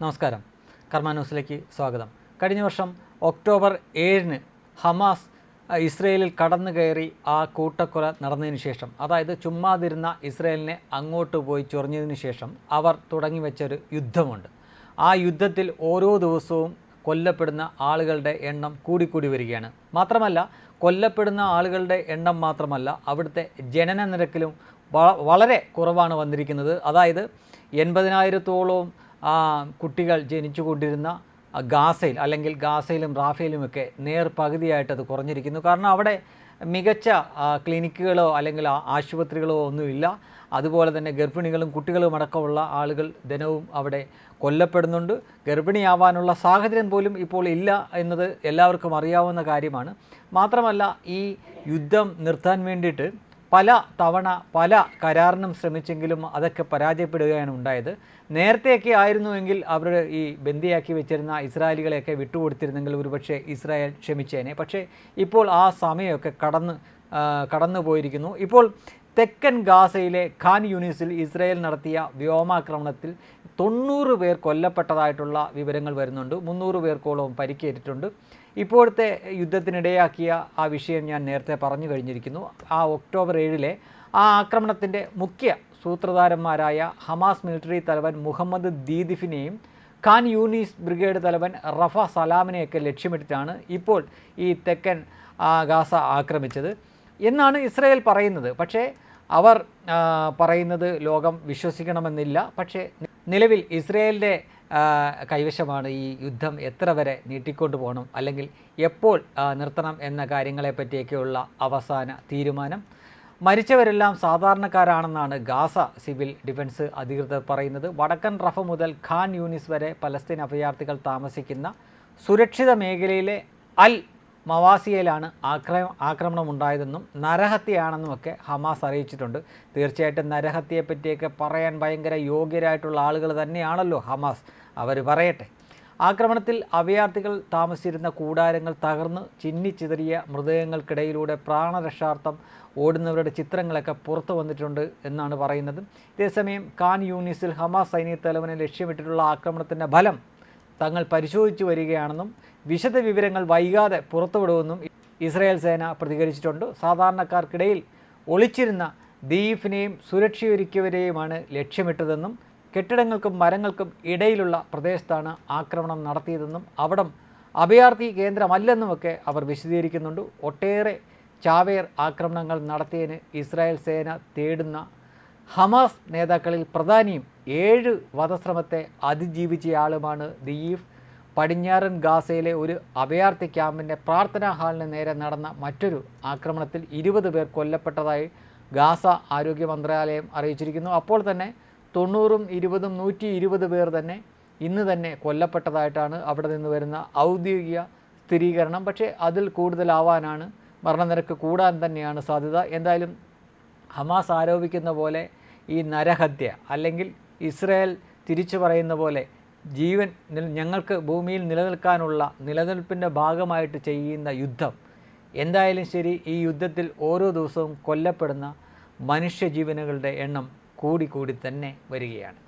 നമസ്കാരം. കർമ്മ ന്യൂസിലേക്ക് സ്വാഗതം. കഴിഞ്ഞ വർഷം ഒക്ടോബർ ഏഴിന് ഹമാസ് ഇസ്രയേലിൽ കടന്നു കയറി ആ കൂട്ടക്കൊല നടന്നതിന് ശേഷം അതായത് ചുമ്മാതിരുന്ന ഇസ്രയേലിനെ അങ്ങോട്ട് പോയി ചൊറിഞ്ഞതിന് ശേഷം അവർ തുടങ്ങി വെച്ചൊരു യുദ്ധമുണ്ട്. ആ യുദ്ധത്തിൽ ഓരോ ദിവസവും കൊല്ലപ്പെടുന്ന ആളുകളുടെ എണ്ണം കൂടിക്കൂടി വരികയാണ്. മാത്രമല്ല കൊല്ലപ്പെടുന്ന ആളുകളുടെ എണ്ണം മാത്രമല്ല അവിടുത്തെ ജനന നിരക്കിലും വളരെ കുറവാണ് വന്നിരിക്കുന്നത്. അതായത് എൺപതിനായിരത്തോളം കുട്ടികൾ ജനിച്ചുകൊണ്ടിരുന്ന ഗാസയിൽ അല്ലെങ്കിൽ ഗാസയിലും റാഫയിലുമൊക്കെ നേർ പകുതിയായിട്ട് അത് കുറഞ്ഞിരിക്കുന്നു. കാരണം അവിടെ മികച്ച ക്ലിനിക്കുകളോ അല്ലെങ്കിൽ ആശുപത്രികളോ ഒന്നുമില്ല. അതുപോലെ തന്നെ ഗർഭിണികളും കുട്ടികളും അടക്കമുള്ള ആളുകൾ ദിനവും അവിടെ കൊല്ലപ്പെടുന്നുണ്ട്. ഗർഭിണിയാവാനുള്ള സാഹചര്യം പോലും ഇപ്പോൾ ഇല്ല എന്നത് എല്ലാവർക്കും അറിയാവുന്ന കാര്യമാണ്. മാത്രമല്ല ഈ യുദ്ധം നിർത്താൻ വേണ്ടിയിട്ട് പല തവണ പല കരാറിനും ശ്രമിച്ചെങ്കിലും അതൊക്കെ പരാജയപ്പെടുകയാണ് ഉണ്ടായത്. നേരത്തെയൊക്കെ ആയിരുന്നുവെങ്കിൽ അവർ ഈ ബന്ദിയാക്കി വെച്ചിരുന്ന ഇസ്രായേലികളെയൊക്കെ വിട്ടുകൊടുത്തിരുന്നെങ്കിൽ ഒരുപക്ഷെ ഇസ്രായേൽ ക്ഷമിച്ചേനെ. പക്ഷേ ഇപ്പോൾ ആ സമയമൊക്കെ കടന്ന് കടന്നു പോയിരിക്കുന്നു ഇപ്പോൾ തെക്കൻ ഗാസയിലെ ഖാൻ യൂണിസിൽ ഇസ്രായേൽ നടത്തിയ വ്യോമാക്രമണത്തിൽ തൊണ്ണൂറ് പേർ കൊല്ലപ്പെട്ടതായിട്ടുള്ള വിവരങ്ങൾ വരുന്നുണ്ട്. മുന്നൂറ് പേർക്കോളം പരിക്കേറ്റിട്ടുണ്ട്. ഇപ്പോഴത്തെ യുദ്ധത്തിനിടയാക്കിയ ആ വിഷയം ഞാൻ നേരത്തെ പറഞ്ഞു കഴിഞ്ഞിരിക്കുന്നു. ആ ഒക്ടോബർ ഏഴിലെ ആ ആക്രമണത്തിന്റെ മുഖ്യ സൂത്രധാരന്മാരായ ഹമാസ് മിലിറ്ററി തലവൻ മുഹമ്മദ് ദീദിഫിനെയും ഖാൻ യൂണീസ് ബ്രിഗേഡ് തലവൻ റഫ സലാമിനെയൊക്കെ ലക്ഷ്യമിട്ടിട്ടാണ് ഇപ്പോൾ ഈ തെക്കൻ ഗാസ ആക്രമിച്ചത്. എന്നാണ് ഇസ്രയേൽ പറയുന്നത്. പക്ഷേ അവർ പറയുന്നത് ലോകം വിശ്വസിക്കണമെന്നില്ല. പക്ഷേ നിലവിൽ ഇസ്രായേലിന്റെ കൈവശമാണ് ഈ യുദ്ധം എത്ര വരെ നീട്ടിക്കൊണ്ടു പോകണം? അല്ലെങ്കിൽ എപ്പോൾ നിർത്തണം എന്ന കാര്യങ്ങളെപ്പറ്റിയൊക്കെയുള്ള അവസാന തീരുമാനം. മരിച്ചവരെല്ലാം സാധാരണക്കാരാണെന്നാണ് ഗാസ സിവിൽ ഡിഫൻസ് അധികൃതർ പറയുന്നത്. വടക്കൻ റഫ മുതൽ ഖാൻ യൂണിസ് വരെ പലസ്തീൻ അഭയാർത്ഥികൾ താമസിക്കുന്ന സുരക്ഷിത മേഖലയിലെ അൽ മവാസിയയിലാണ് ആക്ര ആക്രമണം ഉണ്ടായതെന്നും നരഹത്യയാണെന്നുമൊക്കെ ഹമാസ് അറിയിച്ചിട്ടുണ്ട്. തീർച്ചയായിട്ടും നരഹത്യയെപ്പറ്റിയൊക്കെ പറയാൻ ഭയങ്കര യോഗ്യരായിട്ടുള്ള ആളുകൾ തന്നെയാണല്ലോ ഹമാസ്. അവർ പറയട്ടെ. ആക്രമണത്തിൽ അഭയാർത്ഥികൾ താമസിച്ചിരുന്ന കൂടാരങ്ങൾ തകർന്ന് ചിന്നിച്ചിതറിയ മൃതദേഹങ്ങൾക്കിടയിലൂടെ പ്രാണരക്ഷാർത്ഥം ഓടുന്നവരുടെ ചിത്രങ്ങളൊക്കെ പുറത്തു വന്നിട്ടുണ്ട് എന്നാണ് പറയുന്നത്. ഇതേസമയം ഖാൻ യൂണിസിൽ ഹമാസ് സൈനിക തലവനെ ലക്ഷ്യമിട്ടിട്ടുള്ള ആക്രമണത്തിന്റെ ഫലം തങ്ങൾ പരിശോധിച്ചു വരികയാണെന്നും വിശദ വിവരങ്ങൾ വൈകാതെ പുറത്തുവിടുമെന്നും ഇസ്രായേൽ സേന പ്രതികരിച്ചിട്ടുണ്ട്. സാധാരണക്കാർക്കിടയിൽ ഒളിച്ചിരുന്ന ദീഫിനെയും സുരക്ഷയൊരുക്കിയവരെയുമാണ് ലക്ഷ്യമിട്ടതെന്നും കെട്ടിടങ്ങൾക്കും മരങ്ങൾക്കും ഇടയിലുള്ള പ്രദേശത്താണ് ആക്രമണം നടത്തിയതെന്നും അവിടം അഭയാർത്ഥി കേന്ദ്രമല്ലെന്നുമൊക്കെ അവർ വിശദീകരിക്കുന്നുണ്ട്. ഒട്ടേറെ ചാവേർ ആക്രമണങ്ങൾ നടത്തിയതിന് ഇസ്രായേൽ സേന തേടുന്ന ഹമാസ് നേതാക്കളിൽ പ്രധാനിയും ഏഴ് വധശ്രമത്തെ അതിജീവിച്ചയാളുമാണ് ദീഫ്. പടിഞ്ഞാറൻ ഗാസയിലെ ഒരു അഭയാർത്ഥി ക്യാമ്പിന്റെ പ്രാർത്ഥനാ ഹാളിന് നേരെ നടന്ന മറ്റൊരു ആക്രമണത്തിൽ ഇരുപത് പേർ കൊല്ലപ്പെട്ടതായി ഗാസ ആരോഗ്യ മന്ത്രാലയം അറിയിച്ചിരിക്കുന്നു. അപ്പോൾ തന്നെ തൊണ്ണൂറും ഇരുപതും നൂറ്റി ഇരുപത് പേർ തന്നെ ഇന്ന് തന്നെ കൊല്ലപ്പെട്ടതായിട്ടാണ് അവിടെ നിന്ന് വരുന്ന ഔദ്യോഗിക സ്ഥിരീകരണം. പക്ഷേ അതിൽ കൂടുതലാവാനാണ് മരണനിരക്ക് കൂടാൻ തന്നെയാണ് സാധ്യത. എന്തായാലും ഹമാസ് ആരോപിക്കുന്ന പോലെ ഈ നരഹത്യ അല്ലെങ്കിൽ ഇസ്രയേൽ തിരിച്ചു പറയുന്ന പോലെ ജീവൻ ഞങ്ങൾക്ക് ഭൂമിയിൽ നിലനിൽക്കാനുള്ള നിലനിൽപ്പിന്റെ ഭാഗമായിട്ട് ചെയ്യുന്ന യുദ്ധം. എന്തായാലും ശരി ഈ യുദ്ധത്തിൽ ഓരോ ദിവസവും കൊല്ലപ്പെടുന്ന മനുഷ്യജീവനുകളുടെ എണ്ണം കൂടി കൂടി തന്നെ വരികയാണ്.